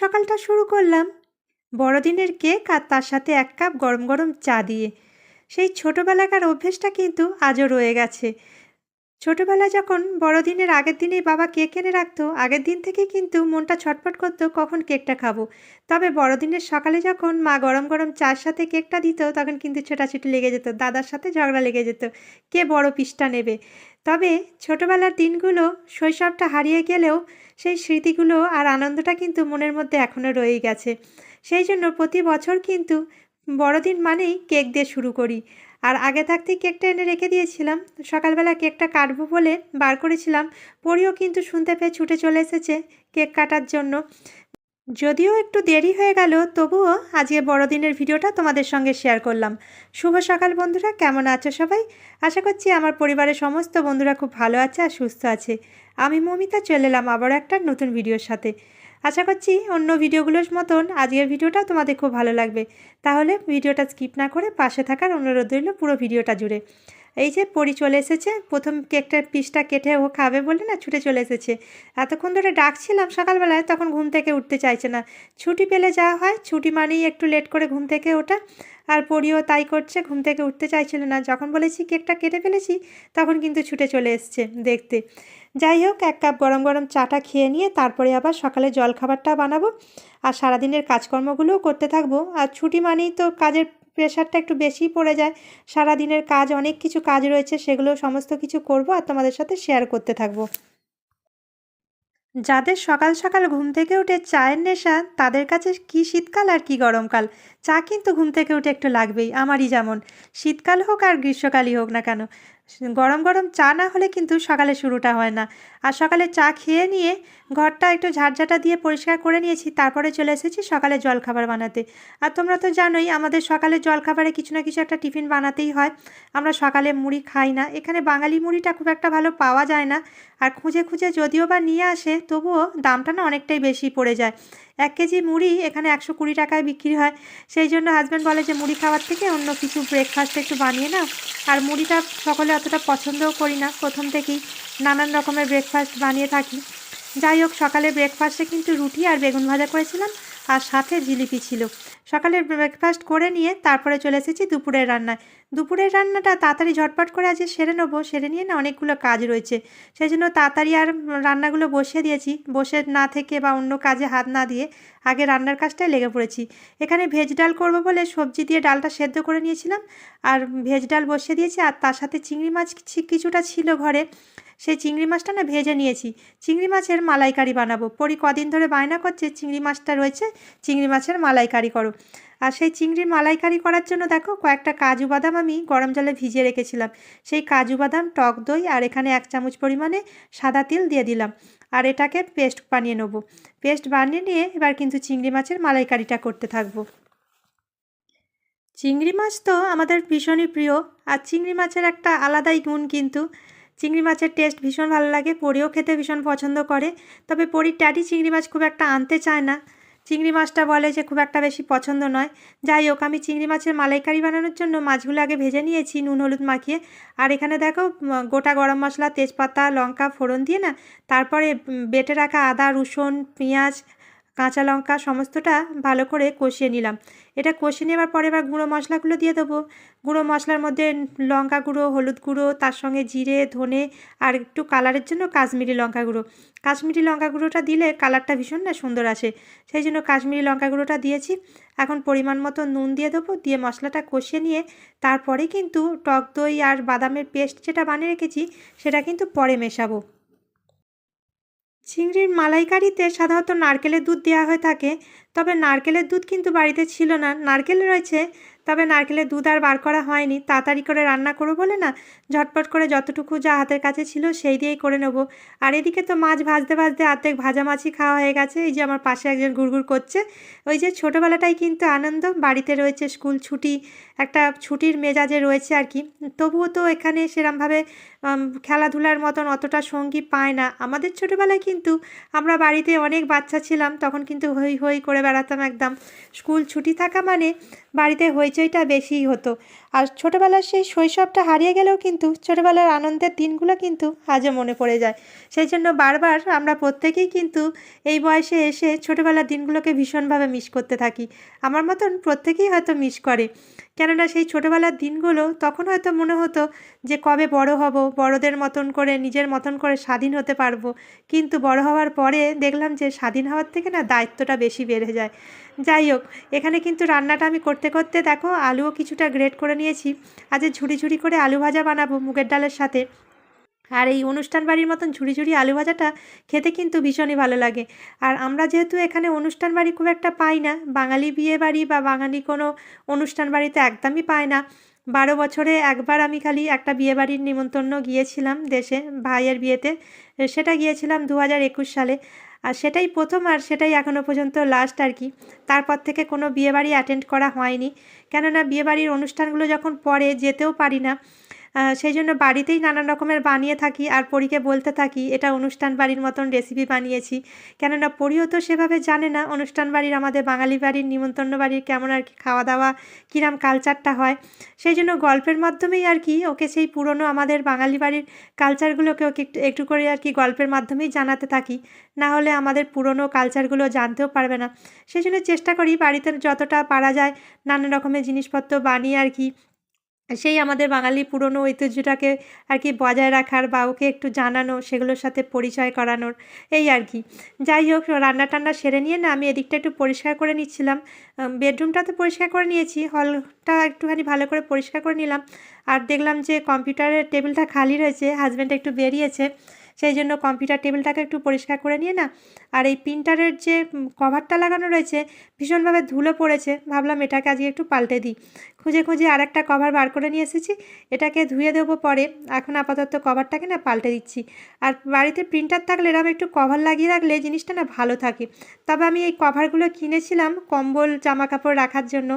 সকালটা শুরু করলাম। বড়দিনের কেক আর তার সাথে এক কাপ গরম গরম চা দিয়ে। সেই ছোটোবেলাকার অভ্যেসটা কিন্তু আজও রয়ে গেছে। ছোটোবেলায় যখন বড়দিনের আগের দিনেই বাবা কেক এনে রাখতো, আগের দিন থেকে কিন্তু মনটা ছটফট করতো, কখন কেকটা খাব? তবে বড়দিনের সকালে যখন মা গরম গরম চার সাথে কেকটা দিত, তখন কিন্তু ছোটাছুটি লেগে যেত, দাদার সাথে ঝগড়া লেগে যেত, কে বড় পিসটা নেবে? তবে ছোটোবেলার দিনগুলো শৈশবটা হারিয়ে গেলেও সেই স্মৃতিগুলো আর আনন্দটা কিন্তু মনের মধ্যে এখনও রয়ে গেছে। সেই জন্য প্রতি বছর কিন্তু বড়দিন মানেই কেক দিয়ে শুরু করি। আর আগে থাকতেই কেকটা এনে রেখে দিয়েছিলাম। সকালবেলা কেকটা কাটবো বলে বার করেছিলাম। পরিও কিন্তু শুনতে পেয়ে ছুটে চলে এসেছে কেক কাটার জন্য। যদিও একটু দেরি হয়ে গেল, তবুও আজকে বড়দিনের ভিডিওটা তোমাদের সঙ্গে শেয়ার করলাম। শুভ সকাল বন্ধুরা, কেমন আছো সবাই? আশা করছি আমার পরিবারের সমস্ত বন্ধুরা খুব ভালো আছে আর সুস্থ আছে। আমি মমিতা, চলে এলাম আবারও একটা নতুন ভিডিওর সাথে। আশা করছি অন্য ভিডিওগুলোর মতন আজকের ভিডিওটাও তোমাদের খুব ভালো লাগবে। তাহলে ভিডিওটা স্কিপ না করে পাশে থাকার অনুরোধ রইল পুরো ভিডিওটা জুড়ে। এই যে পরি চলে এসেছে, প্রথম কেকটার পিসটা কেটে ও খাবে বলে না ছুটে চলে এসেছে। এতক্ষণ ধরে ডাকছিলাম সকালবেলায়, তখন ঘুম থেকে উঠতে চাইছে না। ছুটি পেলে যা হয়, ছুটি মানেই একটু লেট করে ঘুম থেকে ওঠা। আর পরিও তাই করছে, ঘুম থেকে উঠতে চাইছিল না। যখন বলেছি কেকটা কেটে ফেলেছি, তখন কিন্তু ছুটে চলে এসছে দেখতে। যাই হোক, এক কাপ গরম গরম চাটা খেয়ে নিয়ে তারপরে আবার সকালে জল খাবারটা বানাবো। আর সারাদিনের কাজকর্মগুলোও করতে থাকব। আর ছুটি মানেই তো কাজের প্রেশারটা একটু বেশিই পড়ে যায়। সারা দিনের কাজ, অনেক কিছু কাজ রয়েছে, সেগুলো সমস্ত কিছু করব আর তোমাদের সাথে শেয়ার করতে থাকব। যাদের সকাল সকাল ঘুম থেকে উঠে চায়ের নেশা, তাদের কাছে কি শীতকাল আর কি গরমকাল? চা কিন্তু ঘুম থেকে উঠে একটু লাগবেই, আমারই যেমন। শীতকাল হোক আর গ্রীষ্মকালই হোক না কেন। গরম গরম চা না হলে কিন্তু সকালে শুরুটা হয় না। আর সকালে চা খেয়ে নিয়ে ঘরটা একটু ঝাড়ঝাটা দিয়ে পরিষ্কার করে নিয়েছি, তারপরে চলে এসেছি সকালে জলখাবার বানাতে। আর তোমরা তো জানোই, আমাদের সকালে জলখাবারে কিছু না কিছু একটা টিফিন বানাতেই হয়। আমরা সকালে মুড়ি খাই না। এখানে বাঙালি মুড়িটা খুব একটা ভালো পাওয়া যায় না। আর খুঁজে খুঁজে যদিও বা নিয়ে আসে, তবুও দামটা না অনেকটাই বেশি পড়ে যায়। এক কেজি মুড়ি এখানে একশো কুড়ি টাকায় বিক্রি হয়। সেই জন্য হাজব্যান্ড বলে যে, মুড়ি খাওয়ার থেকে অন্য কিছু ব্রেকফাস্ট একটু বানিয়ে নাও। আর মুড়িটা সকলে অতটা পছন্দও করি না। প্রথম থেকেই নানান রকমের ব্রেকফাস্ট বানিয়ে থাকি। যাই হোক, সকালে ব্রেকফাস্টে কিন্তু রুটি আর বেগুন ভাজা করেছিলাম। আর সাথে জিলিপি ছিল। সকালে ব্রেকফাস্ট করে নিয়ে তারপরে চলে এসেছি দুপুরের রান্নায়। দুপুরের রান্নাটা তাড়াতাড়ি ঝটপট করে আজকে সেরে নেব। সেরে নিয়ে না অনেকগুলো কাজ রয়েছে। সেই জন্য তাড়াতাড়ি আর রান্নাগুলো বসিয়ে দিয়েছি। বসে না থেকে বা অন্য কাজে হাত না দিয়ে আগে রান্নার কাজটায় লেগে পড়েছি। এখানে ভেজ ডাল করব বলে সবজি দিয়ে ডালটা সেদ্ধ করে নিয়েছিলাম। আর ভেজ ডাল বসিয়ে দিয়েছি আর তার সাথে চিংড়ি মাছ কিছুটা ছিল ঘরে। সেই চিংড়ি মাছটা না ভেজে নিয়েছি। চিংড়ি মাছের মালাইকারি বানাবো। পরি কদিন ধরে বায়না করছে, চিংড়ি মাছটা রয়েছে, চিংড়ি মাছের মালাইকারি করো। আর সেই চিংড়ির মালাইকারি করার জন্য দেখো, কয়েকটা কাজু বাদাম আমি গরম জলে ভিজিয়ে রেখেছিলাম। সেই কাজু বাদাম, টক দই আর এখানে এক চামচ পরিমাণে সাদা তিল দিয়ে দিলাম। আর এটাকে পেস্ট বানিয়ে নেব। পেস্ট বানিয়ে নিয়ে এবার কিন্তু চিংড়ি মাছের মালাইকারিটা করতে থাকব। চিংড়ি মাছ তো আমাদের ভীষণই প্রিয়। আর চিংড়ি মাছের একটা আলাদাই গুণ কিন্তু চিংড়ি মাছের টেস্ট ভীষণ ভালো লাগে, পরিও খেতে ভীষণ পছন্দ করে। তবে পরির ট্যাডি চিংড়ি মাছ খুব একটা আনতে চায় না। চিংড়ি মাছটা বলে যে খুব একটা বেশি পছন্দ নয়। যাই হোক, আমি চিংড়ি মাছের মালাইকারি বানানোর জন্য মাছগুলো আগে ভেজে নিয়েছি, নুন, হলুদ মাখিয়ে। আর এখানে দেখো গোটা গরম মশলা, তেজপাতা, লঙ্কা, ফোড়ন দিয়ে না, তারপরে বেটে রাখা আদা, রসুন, পেঁয়াজ কাঁচা লঙ্কা সমস্তটা ভালো করে কষিয়ে নিলাম। এটা কষিয়ে নেওয়ার পরে এবার গুঁড়ো মশলাগুলো দিয়ে দেবো। গুঁড়ো মশলার মধ্যে লঙ্কা গুঁড়ো, হলুদ গুঁড়ো, তার সঙ্গে জিরে, ধনে আর একটু কালারের জন্য কাশ্মীরি লঙ্কা গুঁড়ো। কাশ্মীরি লঙ্কা গুঁড়োটা দিলে কালারটা ভীষণ না সুন্দর আসে। সেই জন্য কাশ্মীরি লঙ্কা গুঁড়োটা দিয়েছি। এখন পরিমাণ মতো নুন দিয়ে দেবো, দিয়ে মশলাটা কষিয়ে নিয়ে তারপরে কিন্তু টক দই আর বাদামের পেস্ট যেটা বানিয়ে রেখেছি, সেটা কিন্তু পরে মেশাবো। চিংড়ির মালাইকারিতে সাধারণত নারকেলের দুধ দেওয়া হয়ে থাকে, তবে নারকেলের দুধ কিন্তু বাড়িতে ছিল না। নারকেল রয়েছে তবে নারকেলের দুধ আর বার করা হয়নি। তাড়াতাড়ি করে রান্না করব বলে না? ঝটপট করে যতটুকু যা হাতের কাছে ছিল সেই দিয়েই করে নেব। আর এদিকে তো মাছ ভাজতে ভাজতে আর্ধেক ভাজা মাছই খাওয়া হয়ে গেছে। এই যে আমার পাশে একজন ঘুরঘুর করছে। ওই যে ছোটোবেলাটাই কিন্তু আনন্দ। বাড়িতে রয়েছে স্কুল ছুটি, একটা ছুটির মেজাজে রয়েছে আর কি। তবুও তো এখানে সেরমভাবে খেলাধুলার মতন অতটা সঙ্গী পায় না। আমাদের ছোটোবেলায় কিন্তু আমরা বাড়িতে অনেক বাচ্চা ছিলাম। তখন কিন্তু হই হই করে বেড়াতাম একদম। স্কুল ছুটি থাকা মানে বাড়িতে হইচইটা বেশিই হতো। আর ছোটোবেলার সেই শৈশবটা হারিয়ে গেলেও কিন্তু ছোটোবেলার আনন্দের দিনগুলো কিন্তু আজও মনে পড়ে যায়। সেই জন্য বারবার আমরা প্রত্যেকেই কিন্তু এই বয়সে এসে ছোটোবেলার দিনগুলোকে ভীষণভাবে মিস করতে থাকি। আমার মতন প্রত্যেকেই হয়তো মিস করে। কেননা সেই ছোটোবেলার দিনগুলো তখন হয়তো মনে হতো যে কবে বড় হব, বড়দের মতন করে, নিজের মতন করে স্বাধীন হতে পারব। কিন্তু বড় হওয়ার পরে দেখলাম যে স্বাধীন হওয়ার থেকে না দায়িত্বটা বেশি বেড়ে যায়। যাই হোক, এখানে কিন্তু রান্নাটা আমি করতে করতে দেখো আলুও কিছুটা গ্রেট করে নিয়েছি আজ ঝুড়ি ঝুড়ি করে আলু ভাজা বানাবো মুগের ডালের সাথে। আর এই অনুষ্ঠান বাড়ির মতন ঝুড়ি ঝুড়ি আলু ভাজাটা খেতে কিন্তু ভীষণই ভালো লাগে। আর আমরা যেহেতু এখানে অনুষ্ঠান বাড়ি খুব একটা পাই না, বাঙালি বিয়ে বাড়ি বা বাঙালি কোনো অনুষ্ঠান বাড়িতে একদমই পায় না। বারো বছরে একবার আমি খালি একটা বিয়ে বাড়ির নিমন্ত্রণ গিয়েছিলাম দেশে, ভাইয়ের বিয়েতে। সেটা গিয়েছিলাম দু হাজার একুশ সালে। আর সেটাই প্রথম আর সেটাই এখনও পর্যন্ত লাস্ট আর কি। তারপর থেকে কোনো বিয়েবাড়ি অ্যাটেন্ড করা হয়নি। কেননা বিয়েবাড়ির অনুষ্ঠানগুলো যখন পরে যেতেও পারি না সেই জন্য বাড়িতেই নানান রকমের বানিয়ে থাকি আর পরীকে বলতে থাকি, এটা অনুষ্ঠান বাড়ির মতন রেসিপি বানিয়েছি। কেননা পরিও তো সেভাবে জানে না অনুষ্ঠান বাড়ির, আমাদের বাঙালি বাড়ির, নিমন্ত্রণ বাড়ির কেমন আর কি খাওয়া দাওয়া কিরাম কালচারটা হয়। সেই জন্য গল্পের মাধ্যমেই আর কি ওকে সেই পুরনো আমাদের বাঙালি বাড়ির কালচারগুলোকে ওকে একটু একটু করে আর কি গল্পের মাধ্যমেই জানাতে থাকি। না হলে আমাদের পুরনো কালচারগুলো জানতেও পারবে না। সেই জন্য চেষ্টা করি বাড়িতে যতটা পারা যায় নানান রকমের জিনিসপত্র বানিয়ে আর কি সেই আমাদের বাঙালি পুরনো ঐতিহ্যটাকে আর কি বজায় রাখার বা ওকে একটু জানানো, সেগুলোর সাথে পরিচয় করানোর, এই আর কি। যাই হোক রান্না টান্না সেরে নিয়ে না আমি এদিকটা একটু পরিষ্কার করে নিচ্ছিলাম। বেডরুমটা তো পরিষ্কার করে নিয়েছি, হলটা একটুখানি ভালো করে পরিষ্কার করে নিলাম। আর দেখলাম যে কম্পিউটারের টেবিলটা খালি রয়েছে হাজব্যান্ড একটু বেরিয়েছে। সেই জন্য কম্পিউটার টেবিলটাকে একটু পরিষ্কার করে নিয়ে না, আর এই প্রিন্টারের যে কভারটা লাগানো রয়েছে, ভীষণভাবে ধুলো পড়েছে। ভাবলাম এটাকে আজকে একটু পাল্টে দিই। খুঁজে খুঁজে আর একটা কভার বার করে নিয়ে এসেছি। এটাকে ধুয়ে দেবো পরে। এখন আপাতত কভারটাকে না পাল্টে দিচ্ছি। আর বাড়িতে প্রিন্টার থাকলে, এরকম একটু কভার লাগিয়ে রাখলে জিনিসটা না ভালো থাকে। তবে আমি এই কভারগুলো কিনেছিলাম কম্বল জামা কাপড় রাখার জন্য।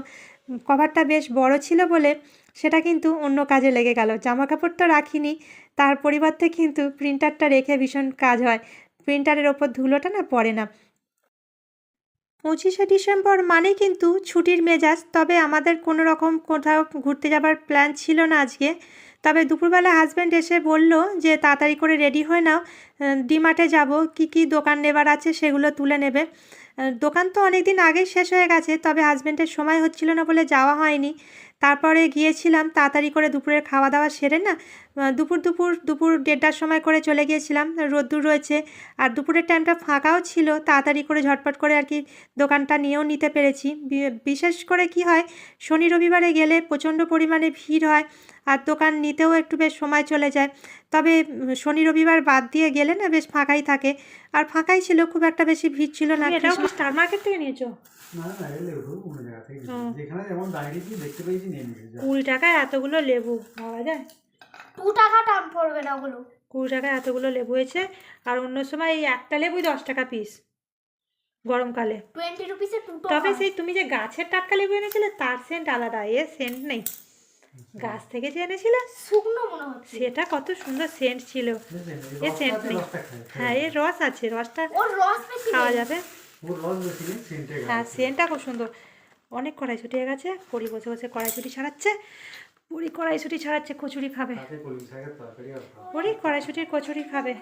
কভারটা বেশ বড় ছিল বলে সেটা কিন্তু অন্য কাজে লেগে গেল। জামা কাপড় তো রাখিনি। তার পরিবর্তে কিন্তু প্রিন্টারটা রেখে ভীষণ কাজ হয়। প্রিন্টারের ওপর ধুলোটা না পড়ে না। পঁচিশে ডিসেম্বর মানে কিন্তু ছুটির মেজাজ। তবে আমাদের কোনো রকম কোথাও ঘুরতে যাবার প্ল্যান ছিল না আজকে। তবে দুপুরবেলা হাজব্যান্ড এসে বলল যে, তাড়াতাড়ি করে রেডি হয়ে নাও। ডিমার্টে যাব। কি কি দোকান নেবার আছে সেগুলো তুলে নেবে। দোকান তো অনেক দিন আগেই শেষ হয়ে গেছে। তবে হাজব্যান্ডের সময় হচ্ছিল না বলে যাওয়া হয়নি। তারপরে গিয়েছিলাম। তাড়াতাড়ি করে দুপুরের খাওয়া দাওয়া সেরে না দুপুর দুপুর দুপুর দেড়টার সময় করে চলে গিয়েছিলাম। রোদ্দুর রয়েছে আর দুপুরের টাইমটা ফাঁকাও ছিল। তাড়াতাড়ি করে ঝটপট করে আর কি দোকানটা নিয়েও নিতে পেরেছি। বিশেষ করে কি হয় শনি রবিবারে গেলে প্রচণ্ড পরিমাণে ভিড় হয় আর দোকান নিতেও একটু বেশ সময় চলে যায়। তবে শনি রবিবার বাদ দিয়ে গেলে না বেশ ফাঁকাই থাকে। আর ফাঁকাই ছিল খুব একটা বেশি ভিড় ছিল না। স্টার মার্কেট থেকে নিয়েছো। কুড়ি টাকায় এতগুলো লেবু পাওয়া যায়? দু টাকা দাম পড়বে না ওগুলো। কুড়ি টাকায় এতগুলো লেবু হয়েছে আর অন্য সময় এই একটা লেবুই দশ টাকা পিস গরমকালে। টোয়েন্টি রুপিসে দুটো তবে সেই তুমি যে গাছের টাটকা লেবু এনেছিলে তার সেন্ট আলাদা এ সেন্ট নেই। গাছ থেকে যে এনেছিলে শুকনো মনে হচ্ছে। সেটা কত সুন্দর সেন্ট ছিল। এ আছে, নেই। হ্যাঁ এর রস আছে রসটা ওর রস খাওয়া যাবে। হ্যাঁ সেন্টটা খুব সুন্দর। অনেক কড়াইশুটি হয়ে গেছে পরি বসে বসে কড়াইশুটি ছাড়াচ্ছে। পরি কড়াইশুটি ছাড়াচ্ছে কচুরি খাবে। পুরি কড়াইশুটির কচুরি খাবে।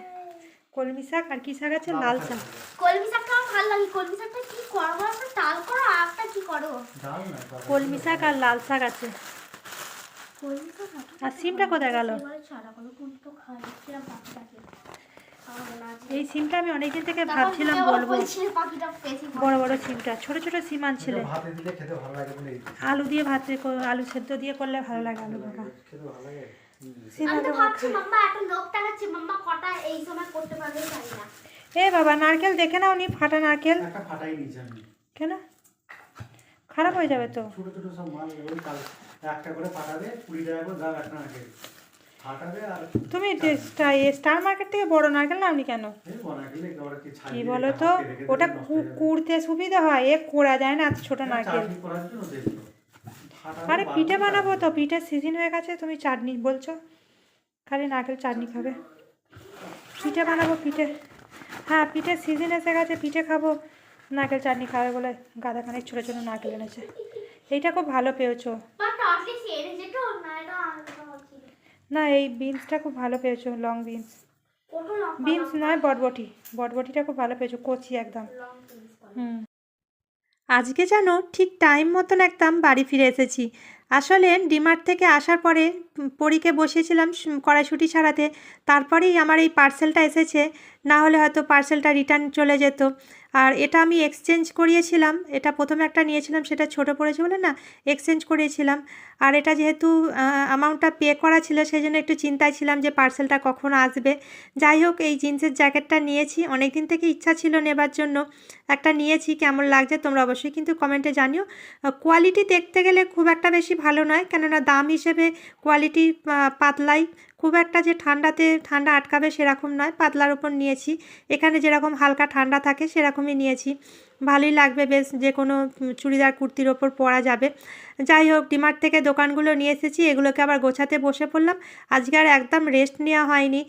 কলমি শাক আর কি শাক আছে? লাল শাক। কলমি শাক খাওয়া ভালো লাগে। কলমি শাকটা কি করব আমরা ডাল করো আটা কি করো। কলমি শাক আর লাল শাক আছে। কলমি শাক আর সিমটা কোথায় গেল? ছাড়া কোন তো খাই এই সিমটা আমি অনেকদিন থেকে ভাবছিলাম বলব। বড় বড় সিমটা ছোট ছোট সিম আনছিলে। এটা ভাতে দিলে খেতে ভালো লাগে বলে এই আলু দিয়ে ভাত আলু সেদ্ধ দিয়ে করলে ভালো লাগে আলু না। এ বাবা নারকেল দেখে নাও নি ফাটা নারকেল। কেন? খারাপ হয়ে যাবে তো। ছোট ছোট সব মাল একটা করে ফাটাবে কুড়ি টাকা করে দাম একটা নারকেল। তুমি যে- স্টা- এ স্টার মার্কেট থেকে বড় নারকেল নাওনি কেন? কি বলো তো ওটা। কুড়তে সুবিধা হয় এ কোড়া যায় না এত ছোট নারকেল। আরে পিঠে বানাবো তো পিঠের সিজন হয়ে গেছে তুমি চাটনি বলছো। খালি নারকেল চাটনি খাবে। পিঠে বানাবো পিঠে। হ্যাঁ পিঠের সিজন এসে গেছে পিঠে খাব। নারকেল চাটনি খাবে বলে গাদা খানিক ছোটো ছোটো নারকেল এনেছে। এইটা খুব ভালো পেয়েছ বাট অটলিস্ট এনেছে তো না এই বিনসটা খুব ভালো পেয়েছ লং বিনস বিনস নয় বটবটি। বটবটিটা খুব ভালো পেয়েছ কচি একদম। হুম। আজকে যেন ঠিক টাইম মতন একদম বাড়ি ফিরে এসেছি। আসলে ডিমার্ট থেকে আসার পরে পরীকে বসিয়েছিলাম কড়াইশুঁটি ছাড়াতে। তারপরেই আমার এই পার্সেলটা এসেছে। না হলে হয়তো পার্সেলটা রিটার্ন চলে যেত। আর এটা আমি এক্সচেঞ্জ করিয়েছিলাম। এটা প্রথমে একটা নিয়েছিলাম, সেটা ছোট পড়েছে বলে না এক্সচেঞ্জ করিয়েছিলাম। আর এটা যেহেতু অ্যামাউন্টটা পে করা ছিল, সেই জন্য একটু চিন্তায় ছিলাম যে পার্সেলটা কখন আসবে। যাই হোক, এই জিন্সের জ্যাকেটটা নিয়েছি। অনেক দিন থেকে ইচ্ছা ছিল নেবার জন্য একটা নিয়েছি, কেমন লাগছে তোমরা অবশ্যই কিন্তু কমেন্টে জানিও। কোয়ালিটি দেখতে গেলে খুব একটা বেশি ভালো নয়, কেননা দাম হিসেবে কোয়ালিটি পাতলাই। খুব একটা যে ঠান্ডাতে, ঠান্ডা আটকাবে সেরকম নয়, পাতলার ওপর নিয়েছি। এখানে যেরকম হালকা ঠান্ডা থাকে সেরকমই নিয়েছি। ভালোই লাগবে, বেশ যে কোনো চুড়িদার কুর্তির ওপর পরা যাবে। যাই হোক, ডিমার্ট থেকে দোকানগুলো নিয়ে এসেছি, এগুলোকে আবার গোছাতে বসে পড়লাম। আজকে আর একদম রেস্ট নেওয়া হয়নি।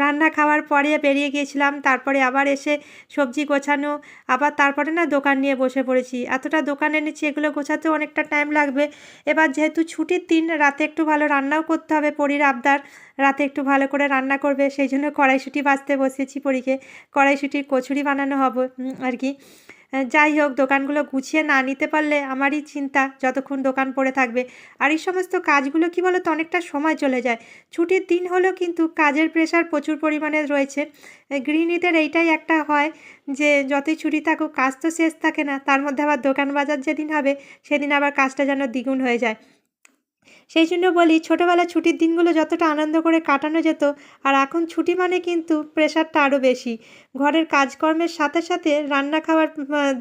রান্না খাওয়ার পরে বেরিয়ে গিয়েছিলাম, তারপরে আবার এসে সবজি গোছানো, আবার তারপরে না দোকান নিয়ে বসে পড়েছি। এতটা দোকান এনেছি, এগুলো গোছাতে অনেকটা টাইম লাগবে। এবার যেহেতু ছুটির দিন, রাতে একটু ভালো রান্নাও করতে হবে পরির আবদার। রাতে একটু ভালো করে রান্না করবে, সেই জন্য কড়াইশুঁটি বাঁচতে বসেছি পরীকে। কড়াইশুঁটির কচুরি বানানো হবে আর কি। যাই হোক, দোকানগুলো গুছিয়ে না নিতে পারলে আমারই চিন্তা যতক্ষণ দোকান পড়ে থাকবে। আর এই সমস্ত কাজগুলো কি বলো তো অনেকটা সময় চলে যায়। ছুটির দিন হলেও কিন্তু কাজের প্রেশার প্রচুর পরিমাণে রয়েছে। গৃহিণীদের এইটাই একটা হয় যে, যতই ছুটি থাকুক, কাজ তো শেষ থাকে না। তার মধ্যে আবার দোকান বাজার যেদিন হবে, সেদিন আবার কাজটা যেন দ্বিগুণ হয়ে যায়। সেই জন্য বলি ছোটোবেলা ছুটির দিনগুলো যতটা আনন্দ করে কাটানো যেত, আর এখন ছুটি মানে কিন্তু প্রেশারটা আরও বেশি। ঘরের কাজকর্মের সাথে সাথে রান্না খাওয়ার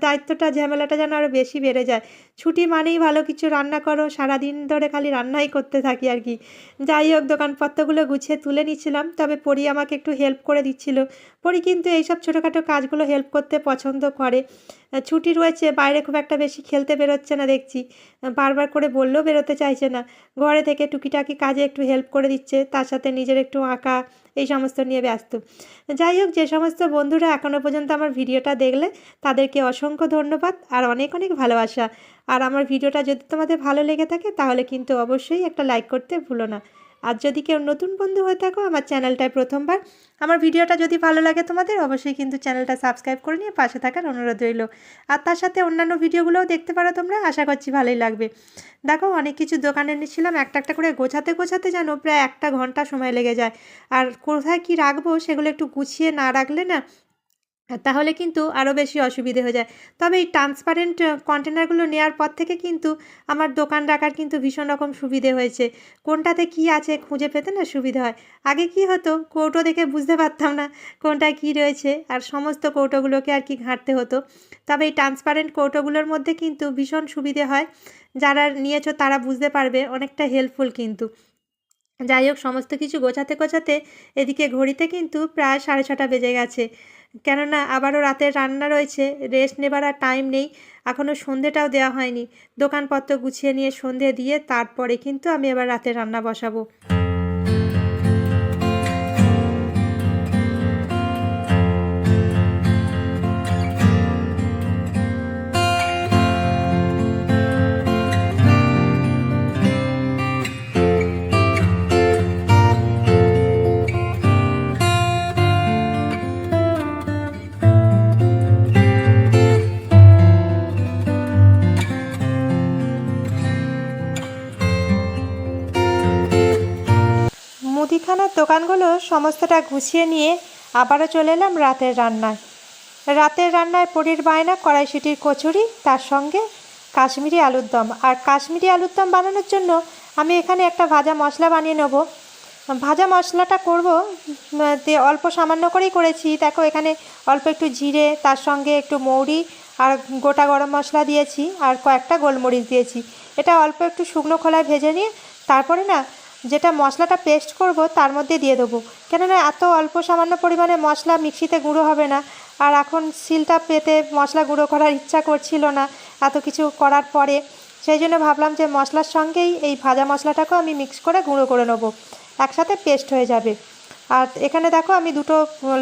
দায়িত্বটা, ঝামেলাটা যেন আরও বেশি বেড়ে যায়। ছুটি মানেই ভালো কিছু রান্না করো, সারাদিন ধরে খালি রান্নাই করতে থাকি আর কি। যাই হোক দোকানপত্রগুলো গুছিয়ে তুলে নিচ্ছিলাম, তবে পরি আমাকে একটু হেল্প করে দিচ্ছিল। পরি কিন্তু এইসব ছোটোখাটো কাজগুলো হেল্প করতে পছন্দ করে। ছুটি রয়েছে, বাইরে খুব একটা বেশি খেলতে বেরোচ্ছে না দেখছি। বারবার করে বললেও বেরোতে চাইছে না। ঘরে থেকে টুকিটাকি কাজে একটু হেল্প করে দিচ্ছে, তার সাথে নিজের একটু আঁকা, এই সমস্ত নিয়ে ব্যস্ত। যাই হোক, যে সমস্ত বন্ধুরা এখনও পর্যন্ত আমার ভিডিওটা দেখলে, তাদেরকে অসংখ্য ধন্যবাদ আর অনেক অনেক ভালোবাসা। আর আমার ভিডিওটা যদি তোমাদের ভালো লেগে থাকে, তাহলে কিন্তু অবশ্যই একটা লাইক করতে ভুলো না। আর যদি কেউ নতুন বন্ধু হয়ে থাকো, আমার চ্যানেলটায় প্রথমবার, আমার ভিডিওটা যদি ভালো লাগে তোমাদের, অবশ্যই কিন্তু চ্যানেলটা সাবস্ক্রাইব করে নিয়ে পাশে থাকার অনুরোধ রইল। আর তার সাথে অন্যান্য ভিডিওগুলোও দেখতে পারো তোমরা, আশা করছি ভালোই লাগবে। দেখো, অনেক কিছু দোকানে নিয়েছিলাম একটা একটা করে গোছাতে গোছাতে যেন প্রায় একটা ঘণ্টা সময় লেগে যায়। আর কোথায় কি রাখব সেগুলো একটু গুছিয়ে না রাখলে না তাহলে কিন্তু আরও বেশি অসুবিধে হয়ে যায়। তবে এই ট্রান্সপারেন্ট কন্টেনারগুলো নেওয়ার পর থেকে কিন্তু আমার দোকান রাখার কিন্তু ভীষণ রকম সুবিধে হয়েছে। কোনটাতে কি আছে খুঁজে পেতে না সুবিধে হয়। আগে কি হতো, কৌটো দেখে বুঝতে পারতাম না কোনটায় কি রয়েছে আর সমস্ত কৌটোগুলোকে আর কি ঘাঁটতে হতো। তবে এই ট্রান্সপারেন্ট কৌটোগুলোর মধ্যে কিন্তু ভীষণ সুবিধে হয়। যারা নিয়েছো তারা বুঝতে পারবে, অনেকটা হেল্পফুল কিন্তু। যাই হোক, সমস্ত কিছু গোছাতে গোছাতে এদিকে ঘড়িতে কিন্তু প্রায় সাড়ে ছটা বেজে গেছে। কেননা আবারও রাতের রান্না রয়েছে রেস্ট নেবার আর টাইম নেই এখনও সন্ধেটাও দেওয়া হয়নি। দোকানপত্র গুছিয়ে নিয়ে সন্ধে দিয়ে তারপরে কিন্তু আমি এবার রাতে রান্না বসাবো। মুদিখানার দোকানগুলো সমস্তটা গুছিয়ে নিয়ে আবারও চলে এলাম রাতের রান্নায়। রাতের রান্নায় পরির বায়না, কড়াইশুটির কচুরি, তার সঙ্গে কাশ্মীরি আলুর দম। আর কাশ্মীরি আলুর দম বানানোর জন্য আমি এখানে একটা ভাজা মশলা বানিয়ে নেব। ভাজা মশলাটা করব তে অল্প সামান্য করেই করেছি। দেখো, এখানে অল্প একটু জিরে, তার সঙ্গে একটু মৌরি আর গোটা গরম মশলা দিয়েছি আর কয়েকটা গোলমরিচ দিয়েছি। এটা অল্প একটু শুকনো খোলায় ভেজে নিয়ে, তারপরে না যেটা মশলাটা পেস্ট করব, তার মধ্যে দিয়ে দেবো। কেননা এত অল্প সামান্য পরিমাণে মশলা মিক্সিতে গুঁড়ো হবে না। আর এখন সিলটা পেতে মশলা গুঁড়ো করার ইচ্ছা করছিল না এত কিছু করার পরে। সেই জন্য ভাবলাম যে মশলার সঙ্গেই এই ভাজা মশলাটাকেও আমি মিক্স করে গুঁড়ো করে নেব। একসাথে পেস্ট হয়ে যাবে। আর এখানে দেখো আমি দুটো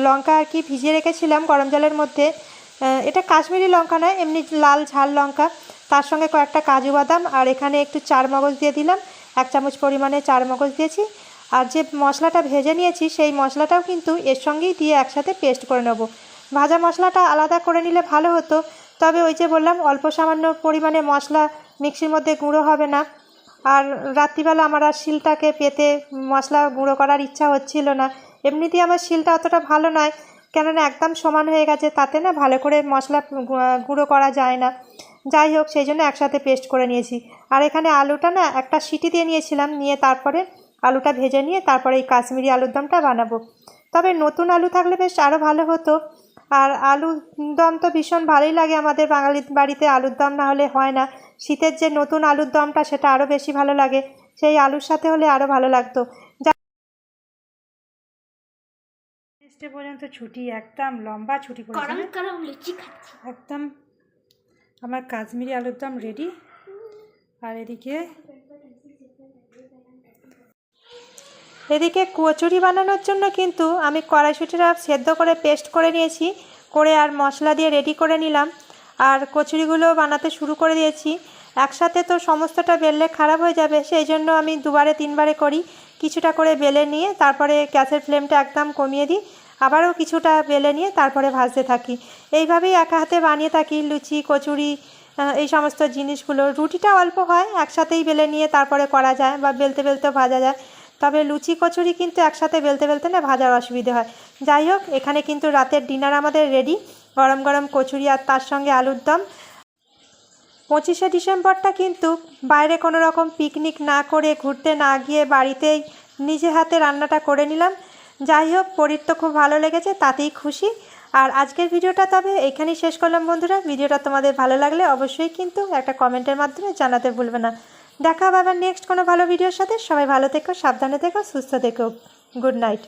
লঙ্কা আর কি ভিজিয়ে রেখেছিলাম গরম জলের মধ্যে। এটা কাশ্মীরি লঙ্কা নয়, এমনি লাল ঝাল লঙ্কা। তার সঙ্গে কয়েকটা কাজু বাদাম আর এখানে একটু চার মগজ দিয়ে দিলাম। এক চামচ পরিমাণে চার মগজ দিয়েছি। আর যে মশলাটা ভেজে নিয়েছি, সেই মশলাটাও কিন্তু এর সঙ্গেই দিয়ে একসাথে পেস্ট করে নেব। ভাজা মশলাটা আলাদা করে নিলে ভালো হতো, তবে ওই যে বললাম, অল্প সামান্য পরিমাণে মশলা মিক্সির মধ্যে গুঁড়ো হবে না। আর রাত্রিবেলা আমার আর শিলটাকে পেতে মশলা গুঁড়ো করার ইচ্ছা হচ্ছিল না। এমনিতেই আমার শিলটা অতটা ভালো নয়, কেননা একদম সমান হয়ে গেছে, তাতে না ভালো করে মশলা গুঁড়ো করা যায় না। যাই হোক, সেই জন্য একসাথে পেস্ট করে নিয়েছি। আর এখানে আলুটা না একটা সিটি দিয়ে নিয়েছিলাম নিয়ে তারপরে আলুটা ভেজে নিয়ে তারপরে এই কাশ্মীরি আলুর দমটা বানাবো। তবে নতুন আলু থাকলে বেশ আরও ভালো হতো। আর আলুর দম তো ভীষণ ভালোই লাগে আমাদের বাঙালির বাড়িতে আলুর দম না হলে হয় না। শীতের যে নতুন আলুর দমটা সেটা আরও বেশি ভালো লাগে। সেই আলুর সাথে হলে আরও ভালো লাগতো। পর্যন্ত ছুটি একদম লম্বা ছুটি একদম। আমার কাশ্মীরি আলুর দম রেডি আর এদিকে এদিকে কচুরি বানানোর জন্য কিন্তু আমি কড়াইশুটিটা সেদ্ধ করে পেস্ট করে নিয়েছি, করে আর মশলা দিয়ে রেডি করে নিলাম। আর কচুরিগুলো বানাতে শুরু করে দিয়েছি। একসাথে তো সমস্তটা বেললে খারাপ হয়ে যাবে, সেই জন্য আমি দুবারে তিনবারে করি। কিছুটা করে বেলে নিয়ে তারপরে গ্যাসের ফ্লেমটা একদম কমিয়ে দিই। আবারও কিছুটা বেলে নিয়ে তারপরে ভাজতে থাকি। এইভাবেই একা হাতে বানিয়ে থাকি লুচি, কচুরি এই সমস্ত জিনিসগুলো। রুটিটা অল্প হয়, একসাথেই বেলে নিয়ে তারপরে করা যায় বা বেলতে বেলতে ভাজা যায়। তবে লুচি, কচুরি কিন্তু একসাথে বেলতে বেলতে না ভাজার অসুবিধে হয়। যাই হোক, এখানে কিন্তু রাতের ডিনার আমাদের রেডি গরম গরম কচুরি আর তার সঙ্গে আলুর দম। পঁচিশে ডিসেম্বরটা কিন্তু বাইরে কোনো রকম পিকনিক না করে ঘুরতে না গিয়ে বাড়িতেই নিজে হাতে রান্নাটা করে নিলাম। যাই হোক, পরীর তো খুব ভালো লেগেছে, তাতেই খুশি। আর আজকের ভিডিওটা তবে এখানেই শেষ করলাম বন্ধুরা। ভিডিওটা তোমাদের ভালো লাগলে অবশ্যই কিন্তু একটা কমেন্টের মাধ্যমে জানাতে ভুলবে না। দেখা হবে আবার নেক্সট কোনো ভালো ভিডিওর সাথে। সবাই ভালো থেকো, সাবধানে থেকো, সুস্থ থেকো। Good night.